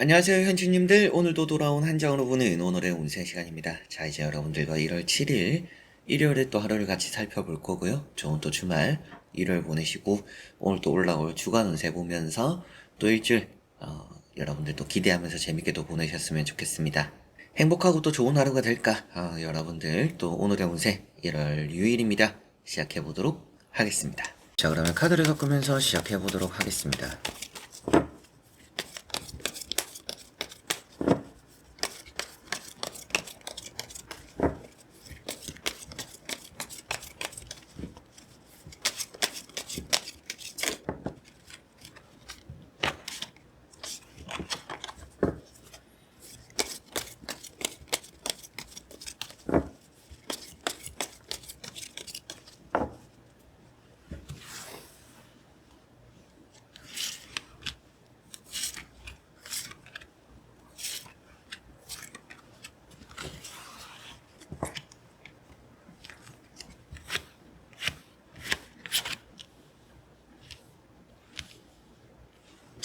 안녕하세요 현주님들. 오늘도 돌아온 한정으로 보는 오늘의 운세 시간입니다. 자 이제 여러분들과 1월 7일 일요일에 또 하루를 같이 살펴볼 거고요. 좋은 또 주말 일요일 보내시고 오늘 또 올라올 주간 운세 보면서 또 일주일 어, 여러분들도 기대하면서 재밌게 또 보내셨으면 좋겠습니다. 행복하고 또 좋은 하루가 될까? 어, 여러분들 또 오늘의 운세 1월 6일입니다. 시작해 보도록 하겠습니다. 자 그러면 카드를 섞으면서 시작해 보도록 하겠습니다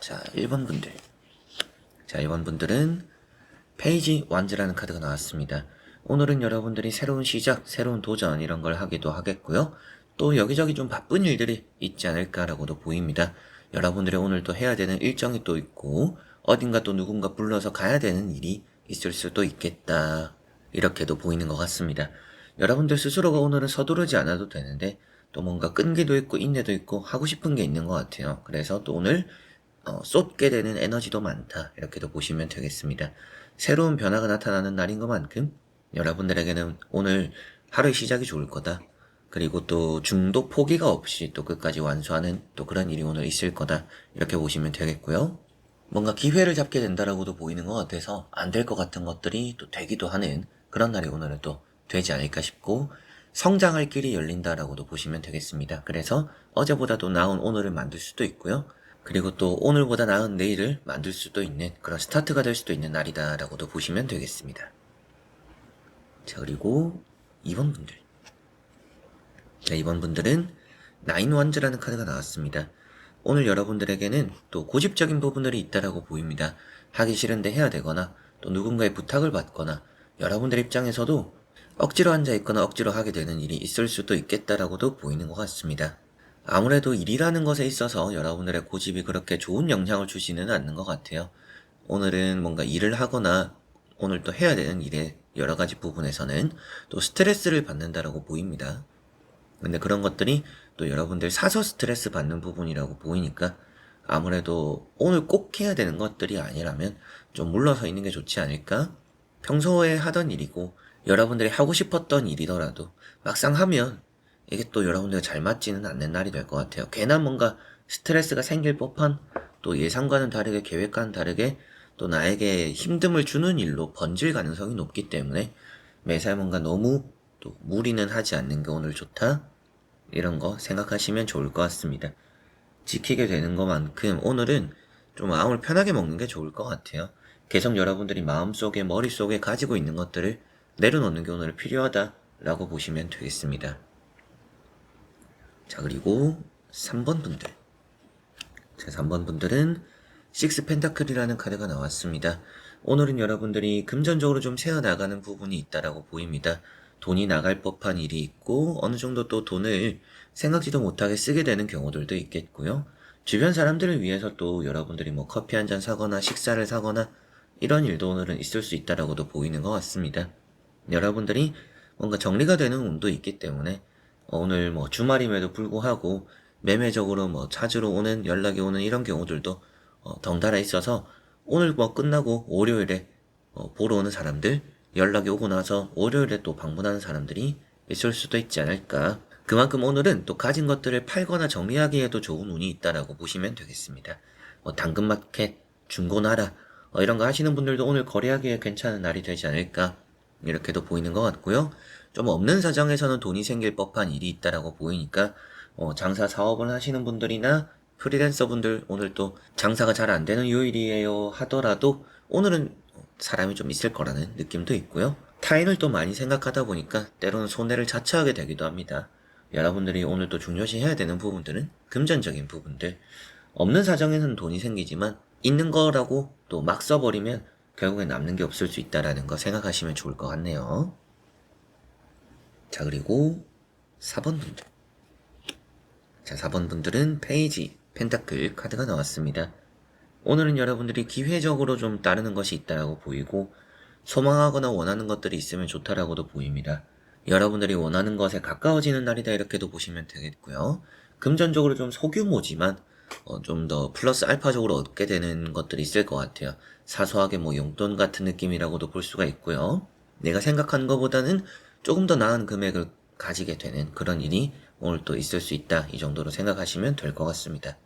자, 1번 분들. 자, 1번 분들은 페이지 완즈라는 카드가 나왔습니다. 오늘은 여러분들이 새로운 시작, 새로운 도전 이런 걸 하기도 하겠고요. 또 여기저기 좀 바쁜 일들이 있지 않을까라고도 보입니다. 여러분들의 오늘 또 해야 되는 일정이 또 있고 어딘가 또 누군가 불러서 가야 되는 일이 있을 수도 있겠다. 이렇게도 보이는 것 같습니다. 여러분들 스스로가 오늘은 서두르지 않아도 되는데 또 뭔가 끈기도 있고 인내도 있고 하고 싶은 게 있는 것 같아요. 그래서 또 오늘 어, 쏟게 되는 에너지도 많다. 이렇게도 보시면 되겠습니다. 새로운 변화가 나타나는 날인 것만큼 여러분들에게는 오늘 하루의 시작이 좋을 거다. 그리고 또 중도 포기가 없이 또 끝까지 완수하는 또 그런 일이 오늘 있을 거다. 이렇게 보시면 되겠고요. 뭔가 기회를 잡게 된다라고도 보이는 것 같아서 안 될 것 같은 것들이 또 되기도 하는 그런 날이 오늘은 또 되지 않을까 싶고 성장할 길이 열린다라고도 보시면 되겠습니다. 그래서 어제보다도 나은 오늘을 만들 수도 있고요. 그리고 또 오늘보다 나은 내일을 만들 수도 있는 그런 스타트가 될 수도 있는 날이다라고도 보시면 되겠습니다. 자, 그리고 2번 분들. 네, 2번 분들은 나인 원즈라는 카드가 나왔습니다. 오늘 여러분들에게는 또 고집적인 부분들이 있다라고 보입니다. 하기 싫은데 해야 되거나 또 누군가의 부탁을 받거나 여러분들 입장에서도 억지로 앉아 있거나 억지로 하게 되는 일이 있을 수도 있겠다라고도 보이는 것 같습니다. 아무래도 일이라는 것에 있어서 여러분들의 고집이 그렇게 좋은 영향을 주지는 않는 것 같아요. 오늘은 뭔가 일을 하거나 오늘 또 해야 되는 일의 여러 가지 부분에서는 또 스트레스를 받는다라고 보입니다. 근데 그런 것들이 또 여러분들 사서 스트레스 받는 부분이라고 보이니까 아무래도 오늘 꼭 해야 되는 것들이 아니라면 좀 물러서 있는 게 좋지 않을까? 평소에 하던 일이고 여러분들이 하고 싶었던 일이더라도 막상 하면 이게 또 여러분들과 잘 맞지는 않는 날이 될 것 같아요. 괜한 뭔가 스트레스가 생길 법한 또 예상과는 다르게 계획과는 다르게 또 나에게 힘듦을 주는 일로 번질 가능성이 높기 때문에 매사에 뭔가 너무 또 무리는 하지 않는 게 오늘 좋다 이런 거 생각하시면 좋을 것 같습니다. 지키게 되는 것만큼 오늘은 좀 마음을 편하게 먹는 게 좋을 것 같아요. 계속 여러분들이 마음속에 머릿속에 가지고 있는 것들을 내려놓는 게 오늘 필요하다라고 보시면 되겠습니다. 자, 그리고 3번 분들. 자, 3번 분들은 식스 펜타클이라는 카드가 나왔습니다. 오늘은 여러분들이 금전적으로 좀 새어나가는 부분이 있다라고 보입니다. 돈이 나갈 법한 일이 있고 어느 정도 또 돈을 생각지도 못하게 쓰게 되는 경우들도 있겠고요. 주변 사람들을 위해서 또 여러분들이 뭐 커피 한 잔 사거나 식사를 사거나 이런 일도 오늘은 있을 수 있다라고도 보이는 것 같습니다. 여러분들이 뭔가 정리가 되는 운도 있기 때문에 오늘 뭐 주말임에도 불구하고 매매적으로 뭐 찾으러 오는 연락이 오는 이런 경우들도 어, 덩달아 있어서 오늘 뭐 끝나고 월요일에 어, 보러 오는 사람들 연락이 오고 나서 월요일에 또 방문하는 사람들이 있을 수도 있지 않을까. 그만큼 오늘은 또 가진 것들을 팔거나 정리하기에도 좋은 운이 있다라고 보시면 되겠습니다. 뭐 당근마켓, 중고나라 어, 이런 거 하시는 분들도 오늘 거래하기에 괜찮은 날이 되지 않을까 이렇게도 보이는 것 같고요. 좀 없는 사정에서는 돈이 생길 법한 일이 있다라고 보이니까 어, 장사 사업을 하시는 분들이나 프리랜서 분들 오늘 또 장사가 잘 안 되는 요일이에요 하더라도 오늘은 사람이 좀 있을 거라는 느낌도 있고요. 타인을 또 많이 생각하다 보니까 때로는 손해를 자처하게 되기도 합니다. 여러분들이 오늘 또 중요시 해야 되는 부분들은 금전적인 부분들. 없는 사정에서는 돈이 생기지만 있는 거라고 또 막 써버리면 결국에 남는 게 없을 수 있다라는 거 생각하시면 좋을 것 같네요. 자, 그리고 4번 분들. 자, 4번 분들은 페이지, 펜타클 카드가 나왔습니다. 오늘은 여러분들이 기회적으로 좀 따르는 것이 있다라고 보이고, 소망하거나 원하는 것들이 있으면 좋다라고도 보입니다. 여러분들이 원하는 것에 가까워지는 날이다 이렇게도 보시면 되겠고요. 금전적으로 좀 소규모지만 어, 좀 더 플러스 알파적으로 얻게 되는 것들이 있을 것 같아요. 사소하게 뭐 용돈 같은 느낌이라고도 볼 수가 있고요. 내가 생각한 것보다는 조금 더 나은 금액을 가지게 되는 그런 일이 오늘 또 있을 수 있다. 이 정도로 생각하시면 될 것 같습니다.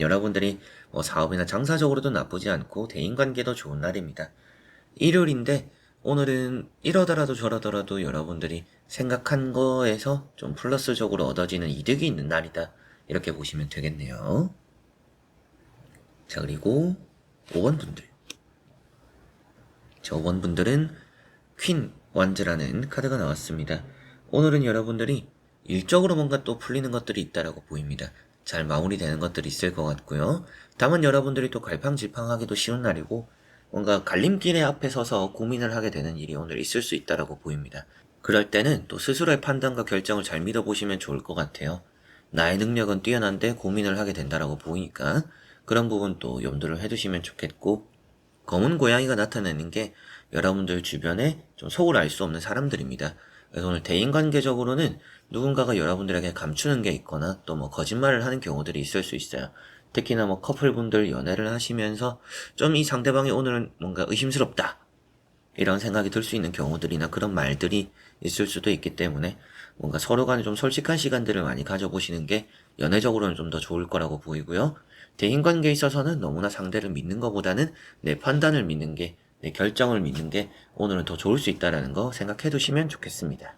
여러분들이 뭐 사업이나 장사적으로도 나쁘지 않고 대인관계도 좋은 날입니다. 일요일인데 오늘은 이러더라도 저러더라도 여러분들이 생각한 거에서 좀 플러스적으로 얻어지는 이득이 있는 날이다. 이렇게 보시면 되겠네요. 자, 그리고 5번 분들. 자, 5번 분들은 퀸 완즈라는 카드가 나왔습니다. 오늘은 여러분들이 일적으로 뭔가 또 풀리는 것들이 있다라고 보입니다. 잘 마무리되는 것들이 있을 것 같고요. 다만 여러분들이 또 갈팡질팡하기도 쉬운 날이고 뭔가 갈림길에 앞에 서서 고민을 하게 되는 일이 오늘 있을 수 있다라고 보입니다. 그럴 때는 또 스스로의 판단과 결정을 잘 믿어보시면 좋을 것 같아요. 나의 능력은 뛰어난데 고민을 하게 된다라고 보이니까 그런 부분 또 염두를 해두시면 좋겠고 검은 고양이가 나타내는 게 여러분들 주변에 좀 속을 알 수 없는 사람들입니다. 그래서 오늘 대인관계적으로는 누군가가 여러분들에게 감추는 게 있거나 또 뭐 거짓말을 하는 경우들이 있을 수 있어요. 특히나 뭐 커플분들 연애를 하시면서 좀 이 상대방이 오늘은 뭔가 의심스럽다. 이런 생각이 들 수 있는 경우들이나 그런 말들이 있을 수도 있기 때문에 뭔가 서로 간에 좀 솔직한 시간들을 많이 가져보시는 게 연애적으로는 좀 더 좋을 거라고 보이고요. 대인관계에 있어서는 너무나 상대를 믿는 것보다는 내 판단을 믿는 게, 내 결정을 믿는 게 오늘은 더 좋을 수 있다는 거 생각해 두시면 좋겠습니다.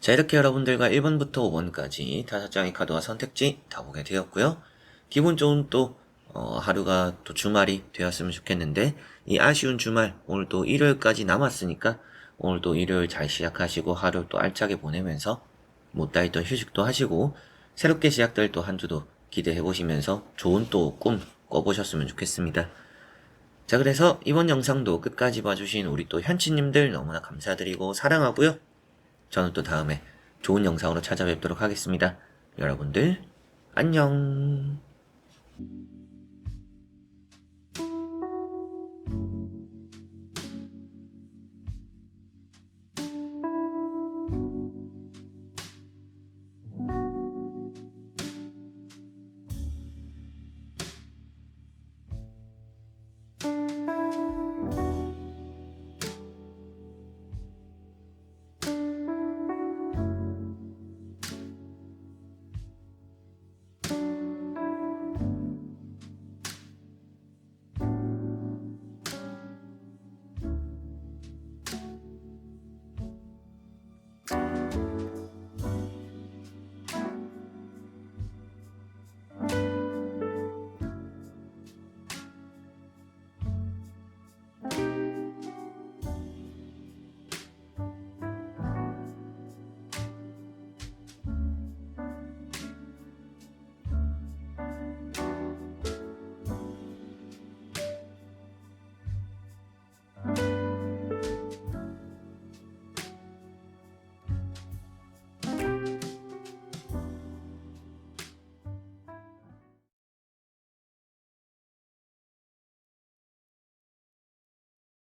자, 이렇게 여러분들과 1번부터 5번까지 다섯 장의 카드와 선택지 다 보게 되었고요. 기분 좋은 또 어, 하루가 또 주말이 되었으면 좋겠는데 이 아쉬운 주말 오늘 또 일요일까지 남았으니까 오늘 또 일요일 잘 시작하시고 하루 또 알차게 보내면서 못다 했던 휴식도 하시고 새롭게 시작될 또 한 주도 기대해 보시면서 좋은 또 꿈 꿔보셨으면 좋겠습니다. 자 그래서 이번 영상도 끝까지 봐주신 우리 또 현치님들 너무나 감사드리고 사랑하고요. 저는 또 다음에 좋은 영상으로 찾아뵙도록 하겠습니다. 여러분들 안녕.